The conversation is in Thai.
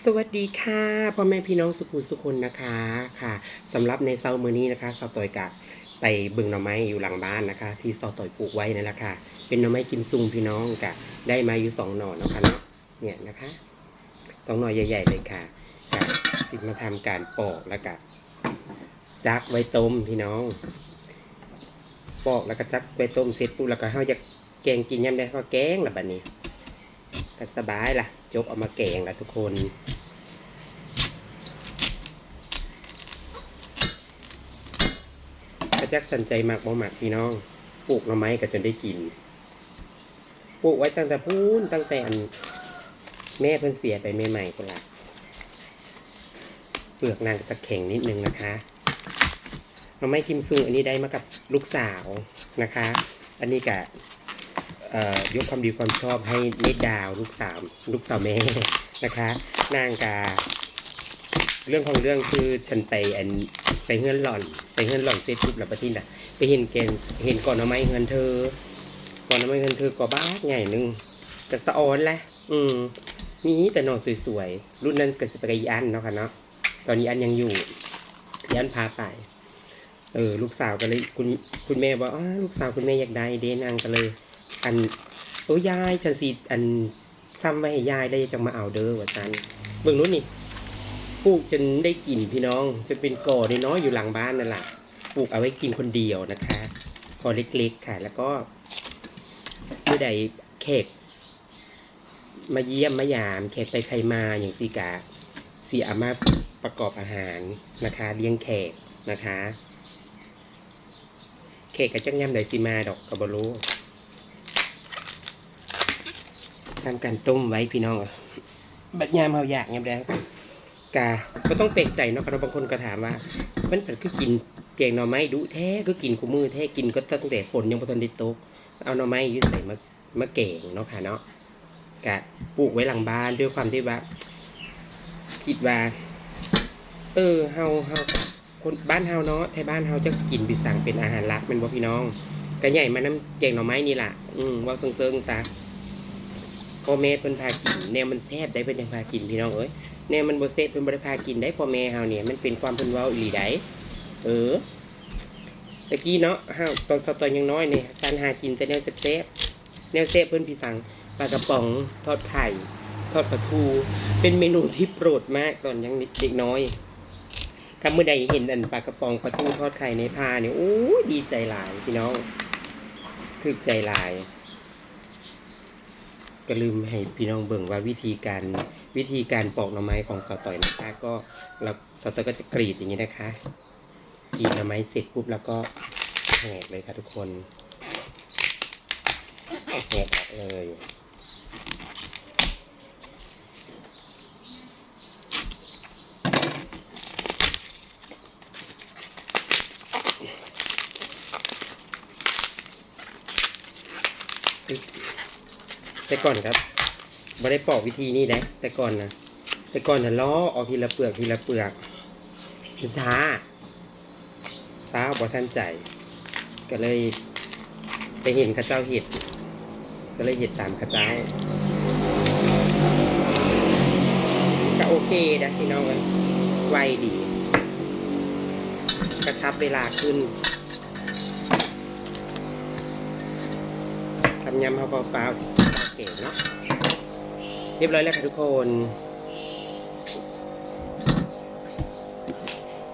สวัสดีค่ะพ่อแม่พี่น้องสุภูสุคนนะคะค่ะสำหรับในเซามือนี้นะคะสาวต่อยกะไปเบิ่งหน่อไม้อยู่หลังบ้านนะคะ ที่สาวต่อยปลูกไว้นั่นแหละค่ะ เป็นหน่อไม้กิมซุงพี่น้องกะได้มาอยู่สองหน่อนะคะเนาะเนี่ยนะคะสองหน่อใหญ่ ๆ เลยค่ะกะสิมาทำการปอกแล้วกะจักไว้ต้มพี่น้อง ปอกแล้วก็จักไว้ต้มเสร็จปุ๊บแล้วก็เฮาจะแกงกินยามใดก็แกงละบัดนี้ก็สบายล่ะ จกเอามาแกงละทุกคนพระจักสันใจมากบ่หมากพี่น้องปลูกหน่อไม้ก็จนได้กินปลูกไว้ตั้งแต่พูนตั้งแต่อันแม่เพิ่นเสียไปใหม่ๆคนละเปลือกนางจะแข็งนิดนึงนะคะหน่อไม้กิมซุงอันนี้ได้มากับลูกสาวนะคะ อันนี้กะ ยกความดีความชอบให้เนตดาวลูกสาวลูกสาวแม่นะคะ นางกา เรื่องของเรื่องคือฉันไปอันไปเฮือนหล่อน ไปเฮือนหล่อนเซตปุ๊บแล้วประทินน่ะ ไปเห็นเกณฑ์เห็นก่อนเอไม้เฮือนเธอ ก่อนเอไม้เฮือนเธอก็บ้าใหญ่หนึงแต่สะออนแหละอืมมีแต่หนอนสวยๆ รุ่นนั้นก็สิไปกับอีอันเนาะค่ะเนาะตอนนี้อันยังอยู่อันพาไปเออ ลูกสาวก็เลยคุณคุณแม่บอกอ้าลูกสาวคุณแม่อยากได้เดนางก็เลย อันโอ้ยายฉันสิอันซ้ำไว้ให้ยายได้จังมาเอาเด้อว่าซันเบิ่งนู้นนี่ปลูกจนได้กินพี่น้องจนเป็นกอน้อยอยู่หลังบ้านนั่นแหละปลูกเอาไว้กินคนเดียวนะคะกอเล็กๆค่ะ แล้วก็เมื่อใดแขกมาเยี่ยมมายามแขกไปใครมาอย่างสีกาสีอามาประกอบอาหารนะคะ เลี้ยงแขกนะคะ แขกกับจังยำไดสิมาดอกกับบรู้ ทำการต้มไว้พี่น้องบัดยามเฮาอยากยามใดกาก็ต้องเปลกใจเนาะครับบางคนก็ถามว่า มันเป็นคือกินแกงหน่อไม้ดุแท้ก็กินคู่มือแท้กินก็ตั้งแต่ฝนยังบ่ทันได้ตกเอาหน่อไม้ยืดใส่มามาแกงเนาะค่ะเนาะกะปลูกไว้หลังบ้านด้วยความที่ว่า คิดว่า เออเฮาเฮาคนบ้านเฮาเนาะไทยบ้านเฮาจะกินบิสั่งเป็นอาหารหลักแมันบ่พี่น้องก็ใหญ่มาน้ำแกงหน่อไม้นี่ล่ะ อืมเว่าเซิงๆซะ พ่อแม่เพิ่นพากินแนวมันแซ่บได้เพิ่นจังพากินพี่น้องเอ้ยแนวมันบ่แซ่บเพิ่นบ่ได้พากินได้พ่อแม่เฮาเนี่ยมันเป็นความเพิ่นเว้าอีหลีได้เออตะกี้เนาะเฮาตอนสตอนยังน้อยเนี่ยซานหากินแต่แนวแซ่บๆแนวแซ่บเพิ่นพี่สั่งปลากระป๋องทอดไข่ ทอดปลาทู เป็นเมนูที่โปรดมากตอนยังเด็กน้อยถ้าเมื่อใดเห็นอันปลากระป๋องปลาทูทอดไข่ในพาเนี่ยโอ้ดีใจหลายพี่น้องถึกใจหลาย ก็ลืมให้พี่น้องเบิ่งว่าวิธีการวิธีการปอกหน่อไม้ของสาวต่อยนะคะ ก็เราสาวต่อยก็จะกรีดอย่างนี้นะคะกรีดหน่อไม้เสร็จปุ๊บแล้วก็แหกเลยค่ะทุกคนแหกเลย แต่ก่อนครับไม่ได้ปอกวิธีนี้นะแต่ก่อนนะแต่ก่อนนะล้อออกทีละเปลือกทีละเปลือกมันช้าช้าบ่ทันใจ ก็เลยไปเห็นข้าเจ้าเห็ด ก็เลยเห็ดตามข้าเจ้า ก็โอเคนะพี่น้องเอ้ยไวดี กระชับเวลาขึ้นำยำเฮาวฟ้าวสิเก๋เนาะเรียบร้อยแล้วค่ะทุกคน